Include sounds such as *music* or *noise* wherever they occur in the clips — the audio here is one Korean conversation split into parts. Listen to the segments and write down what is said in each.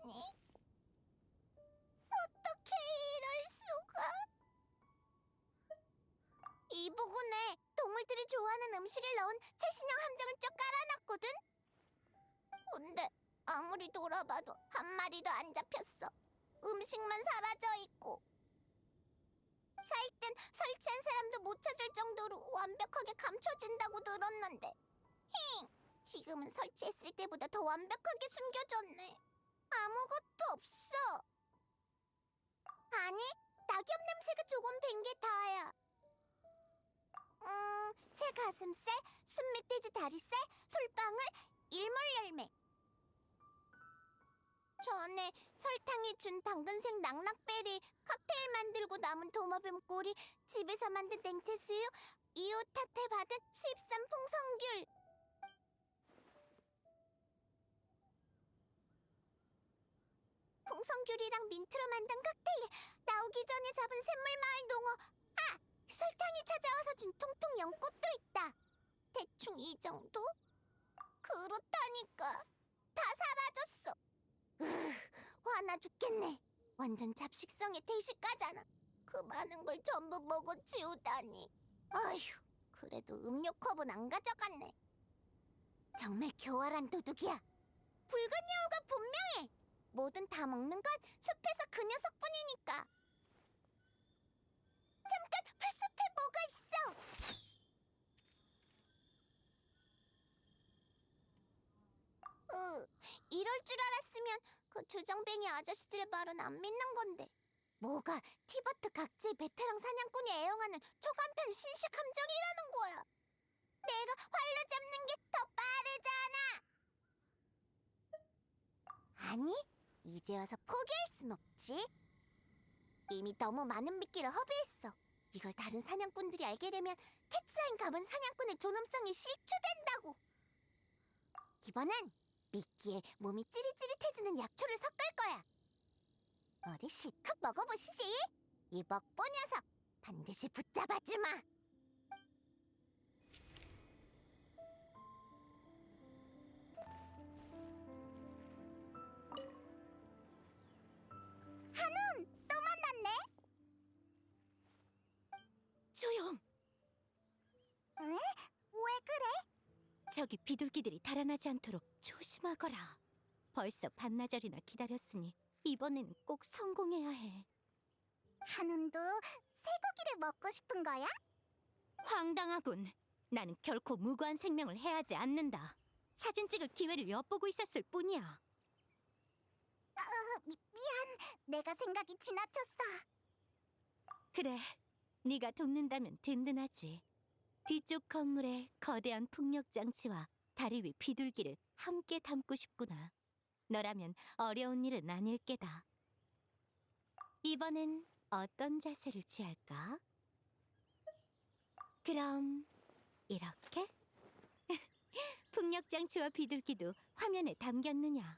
치우다니. 어떻게 이럴 수가? 이 부근에 동물들이 좋아하는 음식을 넣은 최신형 함정을 쭉 깔아놨거든. 근데 아무리 돌아봐도 한 마리도 안 잡혔어. 음식만 사라져 있고. 살땐 설치한 사람도 못 찾을 정도로 완벽하게 감춰진다고 들었는데. 힝, 지금은 설치했을 때보다 더 완벽하게 숨겨졌네. 아무것도 없어. 아니, 낙엽 냄새가 조금 밴 게 다야. 음, 새 가슴살, 순멧돼지 다리살, 솔방울, 일몰 열매. 전에 설탕이 준 당근색 낙낙베리, 칵테일 만들고 남은 도마뱀 꼬리, 집에서 만든 냉채 수육, 이웃한테 받은 수입산 풍선귤. 풍선귤이랑 민트로 만든 칵테일, 나오기 전에 잡은 샘물마을 농어. 아, 설탕이 찾아와서 준 통통 연꽃도 있다. 대충 이 정도? 그렇다니까. 다 사라졌어. 으, 화나 죽겠네. 완전 잡식성의 대식가잖아. 그 많은 걸 전부 먹어 치우다니. 아휴, 그래도 음료 컵은 안 가져갔네. 정말 교활한 도둑이야. 붉은 여우가 분명해. 뭐든 다 먹는 건 숲에서 그 녀석뿐이니까. 잠깐, 풀숲에 뭐가 있어? 으, 이럴 줄 알았으면 그 주정뱅이 아저씨들의 말은 안 믿는 건데. 뭐가 티버트 각지의 베테랑 사냥꾼이 애용하는 초간편 신식 함정이라는 거야. 내가 활로 잡는 게 더 빠르잖아. 아니, 이제 와서 포기할 순 없지. 이미 너무 많은 미끼를 허비했어. 이걸 다른 사냥꾼들이 알게 되면 캐츠라인 가문 사냥꾼의 존엄성이 실추된다고. 이번엔 미끼에 몸이 찌릿찌릿해지는 약초를 섞을 거야. 어디 실컷 먹어보시지. 이 먹보 녀석 반드시 붙잡아주마. 저기 비둘기들이 달아나지 않도록 조심하거라. 벌써 반나절이나 기다렸으니 이번에는 꼭 성공해야 해. 한운도 쇠고기를 먹고 싶은 거야? 황당하군. 나는 결코 무고한 생명을 해하지 않는다. 사진 찍을 기회를 엿보고 있었을 뿐이야. 어, 미, 미안. 내가 생각이 지나쳤어. 그래, 네가 돕는다면 든든하지. 뒤쪽 건물에 거대한 풍력 장치와 다리 위 비둘기를 함께 담고 싶구나. 너라면 어려운 일은 아닐 게다. 이번엔 어떤 자세를 취할까? 그럼 이렇게? *laughs* 풍력 장치와 비둘기도 화면에 담겼느냐?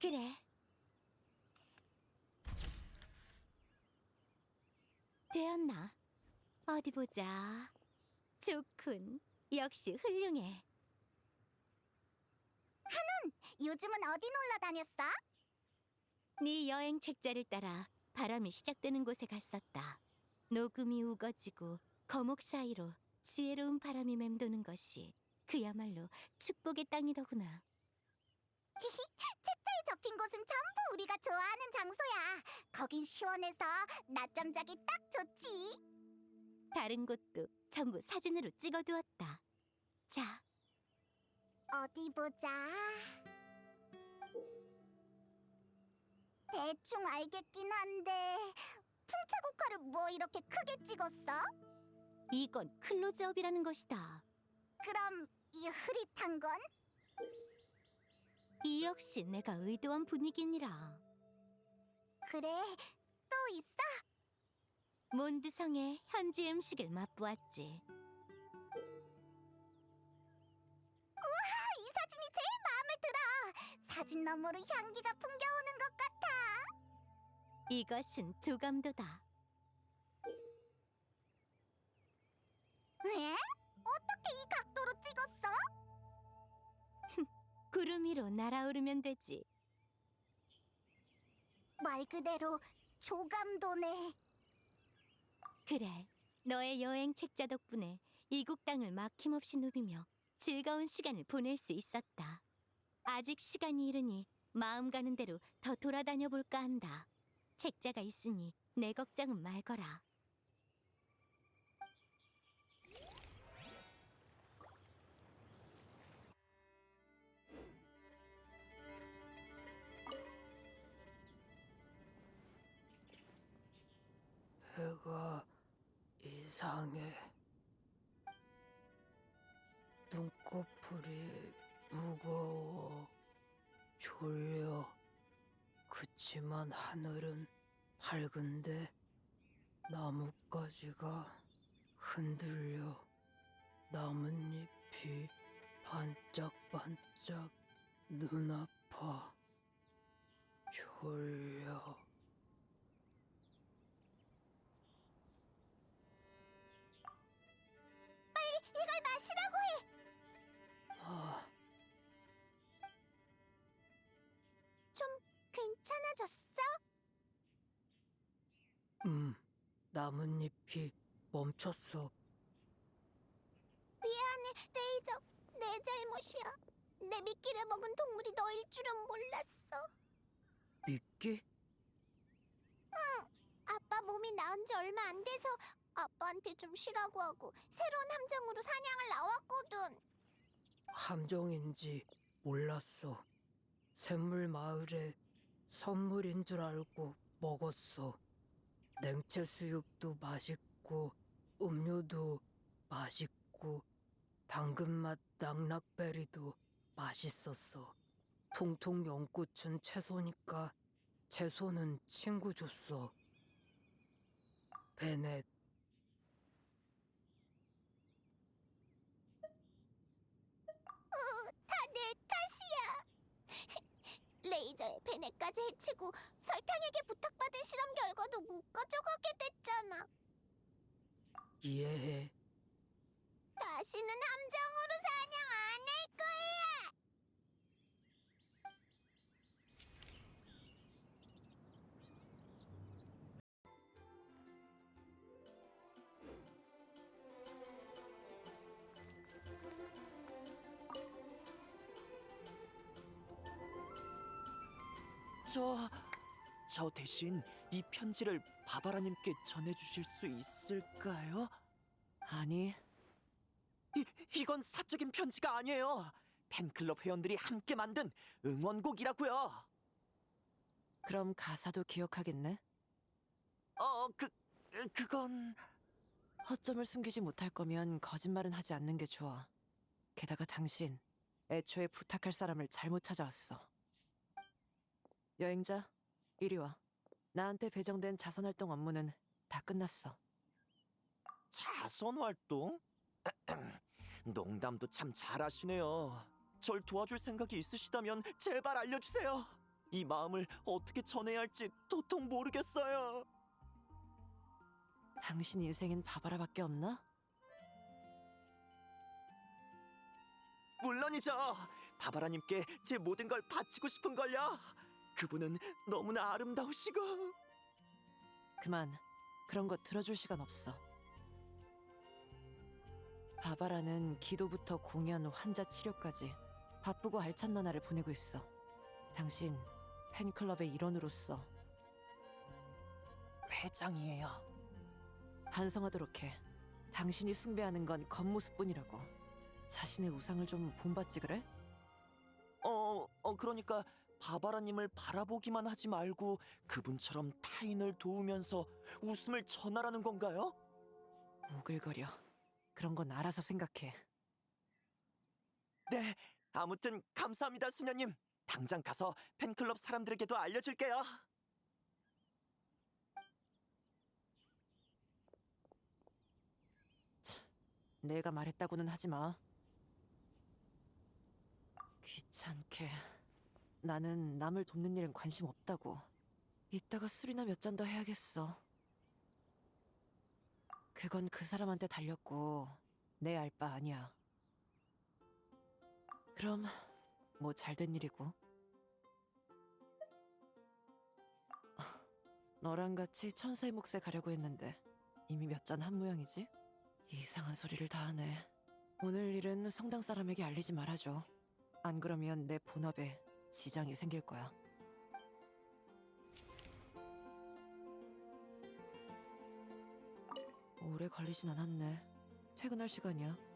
그래. 되었나? 어디 보자. 좋군. 역시 훌륭해. 요즘은 어디 놀러 다녔어? 네 여행 책자를 따라 바람이 시작되는 곳에 갔었다. 녹음이 우거지고 거목 사이로 지혜로운 바람이 맴도는 것이 그야말로 축복의 땅이더구나. 책자에 적힌 곳은 전부 우리가 좋아하는 장소야. 거긴 시원해서 낮잠 자기 딱 좋지. 다른 곳도 전부 사진으로 찍어두었다. 자, 어디 보자. 대충 알겠긴 한데 풍차국화를 뭐 이렇게 크게 찍었어? 이건 클로즈업이라는 것이다. 그럼 이 흐릿한 건? 이 역시 내가 의도한 분위기니라. 그래, 또 있어? 몬드성의 현지 음식을 맛보았지. 아, 이 사진이 제일 마음에 들어. 사진 너머로 향기가 풍겨오는 것 같아. 이것은 조감도다. 왜? 구름 위로 날아오르면 되지. 말 그대로 조감도네. 그래, 너의 여행 책자 덕분에 이국 땅을 막힘없이 누비며 즐거운 시간을 보낼 수 있었다. 아직 시간이 이르니 마음 가는 대로 더 돌아다녀 볼까 한다. 책자가 있으니 내 걱정은 말거라. 배가 이상해. 눈꺼풀이 무거워. 졸려. 그치만 하늘은 밝은데 나뭇가지가 흔들려. 나뭇잎이 반짝반짝 눈 아파. 졸려. 괜찮아졌어? 음, 나뭇잎이 멈췄어. 미안해, 레이저. 내 잘못이야. 내 미끼를 먹은 동물이 너일 줄은 몰랐어. 미끼? 아빠 몸이 나은 지 얼마 안 돼서 아빠한테 좀 쉬라고 하고 새로운 함정으로 사냥을 나왔거든. 함정인지 몰랐어. 샘물 마을에 선물인 줄 알고 먹었어. 냉채 수육도 맛있고 음료도 맛있고 당근맛 낙낙베리도 맛있었어. 통통 연꽃은 채소니까 채소는 친구 줬어. 베넷 다 내 탓이야. 레이저의 베네까지 해치고 설탕에게 부탁받은 실험 결과도 못 가져가게 됐잖아. 이해해. 다시는 함정으로 사냥 저, 저 대신 이 편지를 바바라님께 전해주실 수 있을까요? 아니, 이, 이건 사적인 편지가 아니에요. 팬클럽 회원들이 함께 만든 응원곡이라고요. 그럼 가사도 기억하겠네? 어, 그, 으, 그건... 허점을 숨기지 못할 거면 거짓말은 하지 않는 게 좋아. 게다가 당신, 애초에 부탁할 사람을 잘못 찾아왔어. 여행자, 이리 와. 나한테 배정된 자선활동 업무는 다 끝났어. 자선 활동? *clears throat* 농담도 참 잘하시네요. 절 도와줄 생각이 있으시다면 제발 알려주세요. 이 마음을 어떻게 전해야 할지 도통 모르겠어요. 당신 인생엔 바바라밖에 없나? 물론이죠. 바바라님께 제 모든 걸 바치고 싶은 걸요. 그분은 너무나 아름다우시고 그만. 그런 거 들어줄 시간 없어. 바바라는 기도부터 공연, 환자 치료까지 바쁘고 알찬 나날을 보내고 있어. 당신 팬클럽의 일원으로서 회장이에요. 반성하도록 해. 당신이 숭배하는 건 겉모습뿐이라고. 자신의 우상을 좀 본받지 그래? 어, 어 그러니까 바바라님을 바라보기만 하지 말고 그분처럼 타인을 도우면서 웃음을 전하라는 건가요? 오글거려. 그런 건 알아서 생각해. 네. 아무튼 감사합니다, 수녀님. 당장 가서 팬클럽 사람들에게도 알려줄게요. 내가 말했다고는 하지 마. 귀찮게. 나는 남을 돕는 일은 관심 없다고. 이따가 술이나 몇 잔 더 해야겠어. 그건 그 사람한테 달렸고 내 알 바 아니야. 그럼 뭐 잘된 일이고. 아, *laughs* 너랑 같이 천사의 몫에 가려고 했는데 이미 몇 잔 한 모양이지? 이상한 소리를 다 하네. 오늘 일은 성당 사람에게 알리지 말아줘. 안 그러면 내 본업에 지장이 생길 거야. 오래 걸리진 않았네. 퇴근할 시간이야.